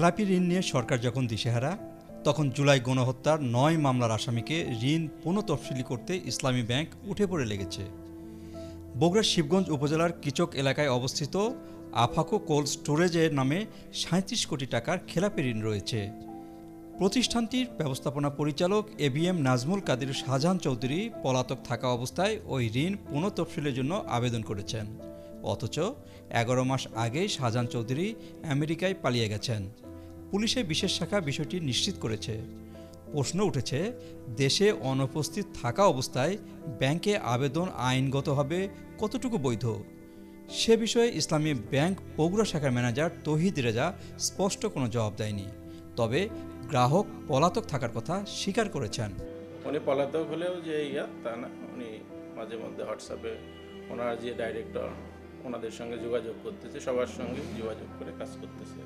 খেলাপি ঋণ নিয়ে সরকার যখন দিশেহারা, তখন জুলাই গণহত্যার নয় মামলার আসামিকে ঋণ পুনঃতফসিলি করতে ইসলামী ব্যাংক উঠে পড়ে লেগেছে। বগুড়ার শিবগঞ্জ উপজেলার কিচক এলাকায় অবস্থিত আফাকো কোল্ড স্টোরেজের নামে সাঁত্রিশ কোটি টাকার খেলাপি ঋণ রয়েছে। প্রতিষ্ঠানটির ব্যবস্থাপনা পরিচালক এবিএম নাজমুল কাদের শাহজাহান চৌধুরী পলাতক থাকা অবস্থায় ওই ঋণ পুনঃতফসিলের জন্য আবেদন করেছেন। অথচ এগারো মাস আগেই শাহজাহান চৌধুরী আমেরিকায় পালিয়ে গেছেন। পুলিশের বিশেষ শাখা বিষয়টি নিশ্চিত করেছে। প্রশ্ন উঠেছে, দেশে অনুপস্থিত থাকা অবস্থায় ব্যাংকে আবেদন আইনগতভাবে কতটুকু বৈধ? সে বিষয়ে ইসলামী ব্যাংক বগুড়া শাখার ম্যানেজার তহিদ রেজা স্পষ্ট কোনো জবাব দেয়নি। তবে গ্রাহক পলাতক থাকার কথা স্বীকার করেছেন। উনি পলাতক হলেও যে ইয়া, তা না, উনি মাঝে মধ্যে হোয়াটসঅ্যাপে ওনার যে ডাইরেক্টর ওনাদের সঙ্গে যোগাযোগ করতেছে, সবার সঙ্গে যোগাযোগ করে কাজ করতেছে।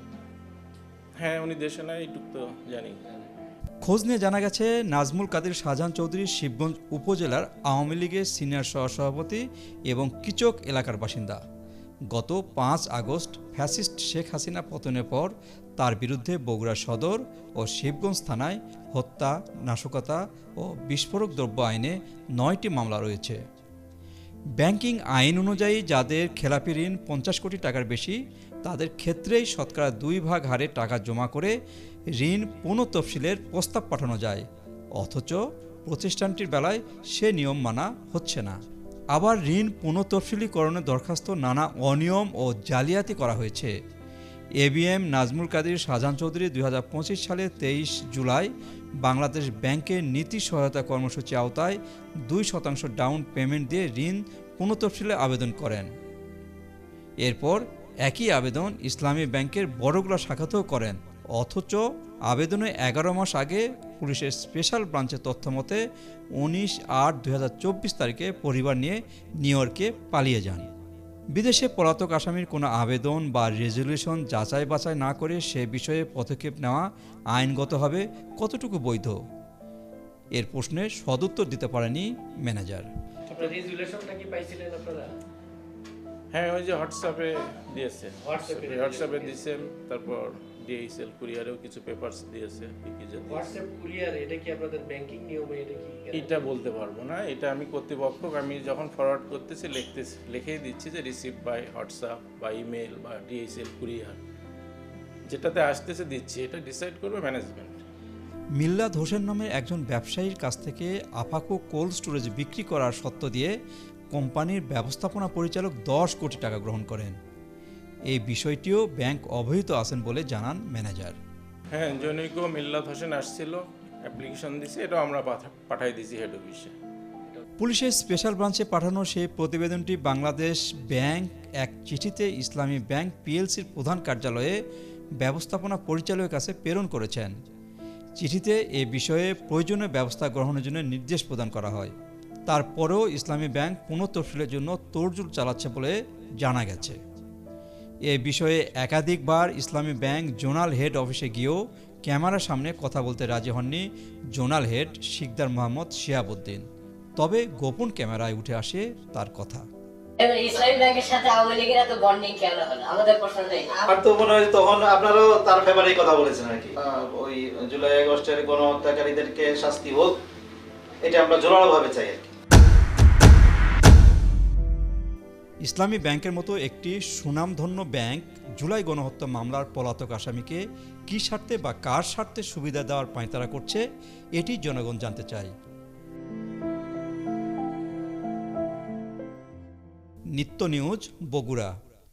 হ্যাঁ উনি দেশে নাই এইটুক তো জানি। খোঁজ নিয়ে জানা গেছে, নাজমুল কাদের শাহজাহান চৌধুরী শিবগঞ্জ উপজেলার আওয়ামী লীগের সিনিয়র সহসভাপতি এবং কিচক এলাকার বাসিন্দা। গত পাঁচ আগস্ট ফ্যাসিস্ট শেখ হাসিনা পতনের পর তার বিরুদ্ধে বগুড়া সদর ও শিবগঞ্জ থানায় হত্যা, নাশকতা ও বিস্ফোরক দ্রব্য আইনে নয়টি মামলা রয়েছে। ব্যাংকিং আইন অনুযায়ী যাদের খেলাপি ঋণ পঞ্চাশ কোটি টাকার বেশি, তাদের ক্ষেত্রেই শতকরা দুই ভাগ হারে টাকা জমা করে ঋণ পুনঃ তফসিলের প্রস্তাব পাঠানো যায়। অথচ প্রতিষ্ঠানটির বেলায় সে নিয়ম মানা হচ্ছে না। আবার ঋণ পুনঃতফসিলীকরণের দরখাস্ত নানা অনিয়ম ও জালিয়াতি করা হয়েছে। এবিএম নাজমুল কাদির শাহজাহান চৌধুরী দুই সালে তেইশ জুলাই বাংলাদেশ ব্যাংকের নীতি সহায়তা কর্মসূচি আওতায় দুই শতাংশ ডাউন পেমেন্ট দিয়ে ঋণ পুনঃতফসিলে আবেদন করেন। এরপর একই আবেদন ইসলামী ব্যাংকের বড়গুলা শাখাতেও করেন, অথচ আবেদনে এগারো মাস আগে পুলিশের স্পেশাল ব্রাঞ্চের তথ্য মতে উনিশ আট দুই তারিখে পরিবার নিয়ে নিউ ইয়র্কে পালিয়ে যান। বিদেশে পলাতক আসামির কোনো আবেদন বা রেজলিউশন যাচাই বাছাই না করে সে বিষয়ে পদক্ষেপ নেওয়া আইনগতভাবে কতটুকু বৈধ? এর প্রশ্নে সদুত্তর দিতে পারেনি ম্যানেজার। হ্যাঁ ওই যে হোয়াটসঅ্যাপে দিয়েছে। হোয়াটসঅ্যাপে হোয়াটসঅ্যাপে দিয়েছেন তারপর ডিএইচএল কুরিয়ারেও কিছু পেপারস দিয়েছে কি কি যে হোয়াটসঅ্যাপ কুরিয়ার এটা কি আপনাদের ব্যাংকিং নিয়মে এটা কি? এটা বলতে পারব না এটা আমি কর্তৃপক্ষ আমি যখন ফরওয়ার্ড করতেছি লিখতেছি লিখেই দিচ্ছি যে রিসিভ বাই হোয়াটসঅ্যাপ বা ইমেল বা ডিএইচএল কুরিয়ার যেটাতে আসতেছে দিচ্ছি এটা ডিসাইড করবে ম্যানেজমেন্ট মিল্লাদ হোসেন নামে একজন ব্যবসায়ীর কাছ থেকে আফাকো কোল্ড স্টোরেজ বিক্রি করার সত্ত্ব দিয়ে কোম্পানির ব্যবস্থাপনা পরিচালক দশ কোটি টাকা গ্রহণ করেন। এই বিষয়টিও ব্যাংক অবহিত আছেন বলে জানান ম্যানেজার। হ্যাঁ জনৈক মিল্লাত হোসেন আসছিল অ্যাপ্লিকেশন দিছে এটা আমরা পাঠাই দিছি হেড অফিসে পুলিশের স্পেশাল ব্রাঞ্চে পাঠানো সেই প্রতিবেদনটি বাংলাদেশ ব্যাংক এক চিঠিতে ইসলামী ব্যাংক পিএলসির প্রধান কার্যালয়ে ব্যবস্থাপনা পরিচালকের কাছে প্রেরণ করেছেন। চিঠিতে এ বিষয়ে প্রয়োজনীয় ব্যবস্থা গ্রহণের জন্য নির্দেশ প্রদান করা হয়। তারপরেও ইসলামী ব্যাংক পুনঃতফসিলের জন্য তোড়জোড় চালাচ্ছে বলে জানা গেছে। এ বিষয়ে একাধিকবার ইসলামী ব্যাংক জোনাল হেড অফিসে গিয়েও ক্যামেরার সামনে কথা বলতে রাজি হননি জোনাল হেড শিকদার মোহাম্মদ শিয়াবুদ্দিন। তবে গোপন ক্যামেরায় উঠে আসে তার কথা। ইসলামী ব্যাংকের সাথে আওয়ামী লীগের এত বন্ডিং কেন হলো? আমাদের প্রশ্নটাই আমার তো মনে হয় তখন আপনারাও তার ফেভারে কথা বলেছেন আর কি। ওই জুলাই আগস্টের গণহত্যাকারীদেরকে শাস্তি হোক এটা আমরা জোরালো ভাবে চাই আর ইসলামী ব্যাংকের মতো একটি সুনামধন্য ব্যাংক জুলাই গণহত্যা মামলার পলাতক আসামিকে কী স্বার্থে বা কার স্বার্থে সুবিধা দেওয়ার পাঁয়তারা করছে, এটি জনগণ জানতে চাই নিত্য নিউজ বগুড়া।